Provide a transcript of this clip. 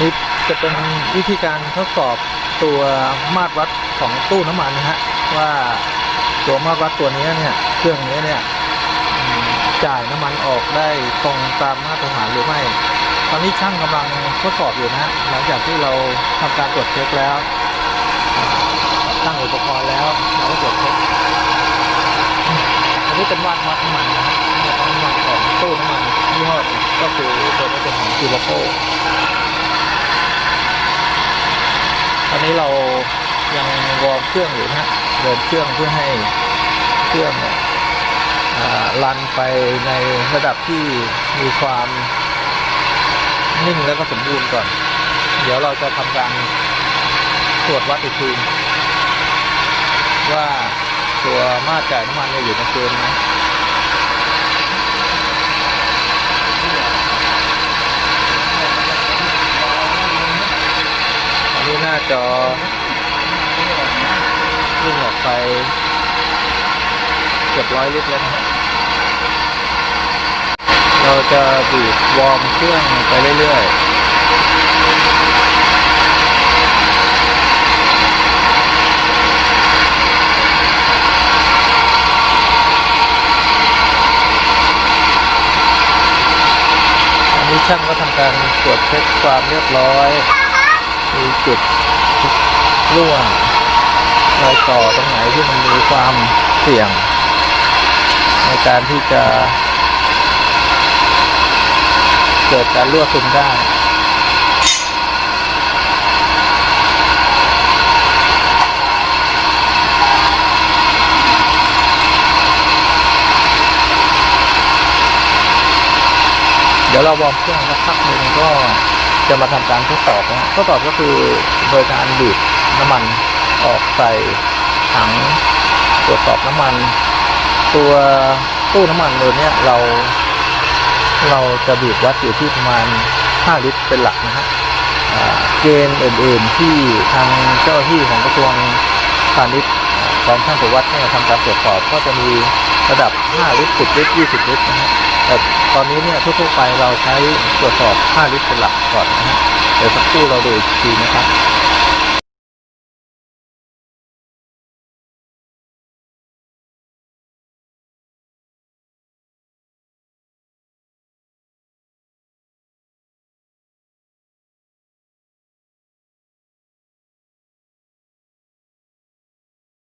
นี่จะเป็นวิธีการทดสอบตัวมาตรวัดของตู้น้ำมันนะฮะว่าตัวมาตรวัดตัวนี้เนี่ยเครื่องนี้เนี่ยจ่ายน้ำมันออกได้ตรงตามมาตรฐานหรือไม่ ตอนนี้ช่างกำลังทดสอบอยู่นะ หลังจากที่เราทำการตรวจเช็คแล้ว ตั้งอุปกรณ์แล้วเราก็ตรวจเช็คอันนี้เป็นวัดวัดน้ำมันนะฮะวัดน้ำมันของตู้น้ำมันยี่ห้อก็คือตัวนี้เป็นของจิโลโก ตอ นี้เรายังวอร์มเครื่องอยู่นะเดินเครื่องเพื่อให้เครื่องเนี่ยอ่ารันไปในระดับที่มีความนิ่งแล้วก็สมบูรณ์ก่อน เดี๋ยวเราจะทำการตรวจวัดอีกทีว่าตัวมาตรจ่ายน้ำมันอยู่ในเกณฑ์ไหมอันนี้หน้า จอวิ่งออกไปเกือบร้อยลิตรแล้วนะเราจะบีบวอร์มเครื่องไปเรื่อยๆอันนี้ช่างก็ทำการตรวจเช็คความเรียบร้อย มีจุดรั่วรอยต่อตรงไหนที่มันมีความเสี่ยง ในการที่จะ เกิดการรั่วซึมได้เดี๋ยวเราวอร์มเครื่องสักพักหนึ่งก็ จะมาทำการทดสอบนะทดสอบก็คือโดยการบีบน้ำมันออกใส่ถังตรวจสอบน้ำมัน ตัวตู้น้ำมันตัวเนี้ยเรา เราจะบีบวัดอยู่ที่ประมาณ 5 ลิตรเป็นหลักนะฮะเกณฑ์อื่นๆที่ทางเจ้าหน้าที่ของกระทรวงพาณิชย์กองช่างตรวจวัดเนี่ยทำการตรวจสอบก็จะมีระดับ 5 ลิตร 10 ลิตร 20 ลิตรนะฮะ แต่ตอนนี้เนี่ยทั่วๆไปเราใช้ตรวจสอบค่าลิตรเป็นหลักก่อนนะฮะเดี๋ยวสักครู่เราดูอีกทีนะครับ